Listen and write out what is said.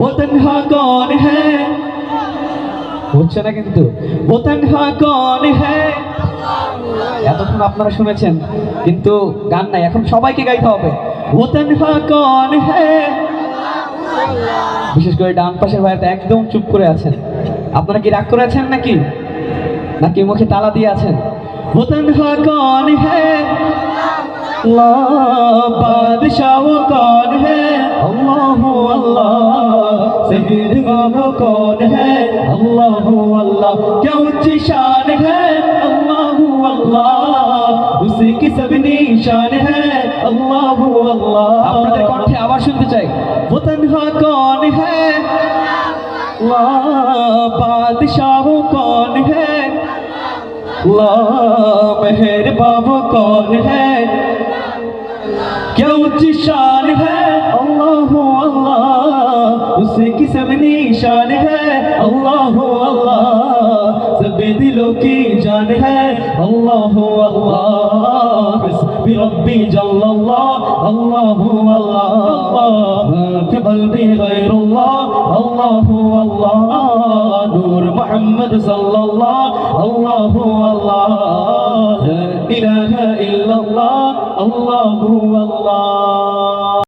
वो না কিন্তু এতক্ষণ আপনারা শুনেছেন, কিন্তু গান নাই, এখন সবাইকে গাইতে হবে। বিশেষ করে ডান পাশের ভাইয়াতে একদম চুপ করে আছেন। আপনারা কি রাগ করেছেন নাকি? নাকি মুখে তালা দিয়ে আছেন? হ্যাঁ अल्लाह सहीद वो कौन है अल्लाह अल्लाह क्या ऊंची शान है अल्लाह अल्लाह उसी की सब निशान है अल्लाह अल्लाह আপনাদের কণ্ঠে আবার শুনতে চাই वो तन्हा कौन है अल्लाह बादशाह वो कौन है अल्लाह मेहरबान वो कौन है क्या ऊंची शान उस किस्म निशान है अल्लाह अल्लाह सब दिलों की जान है अल्लाह अल्लाह रब्बी जल अल्लाह अल्लाह अल्लाह कबल भी गैर अल्लाह अल्लाह अल्लाह नूर मोहम्मद सल्लल्लाह अल्लाह अल्लाह इलाहा इल्लल्लाह अल्लाह अल्लाह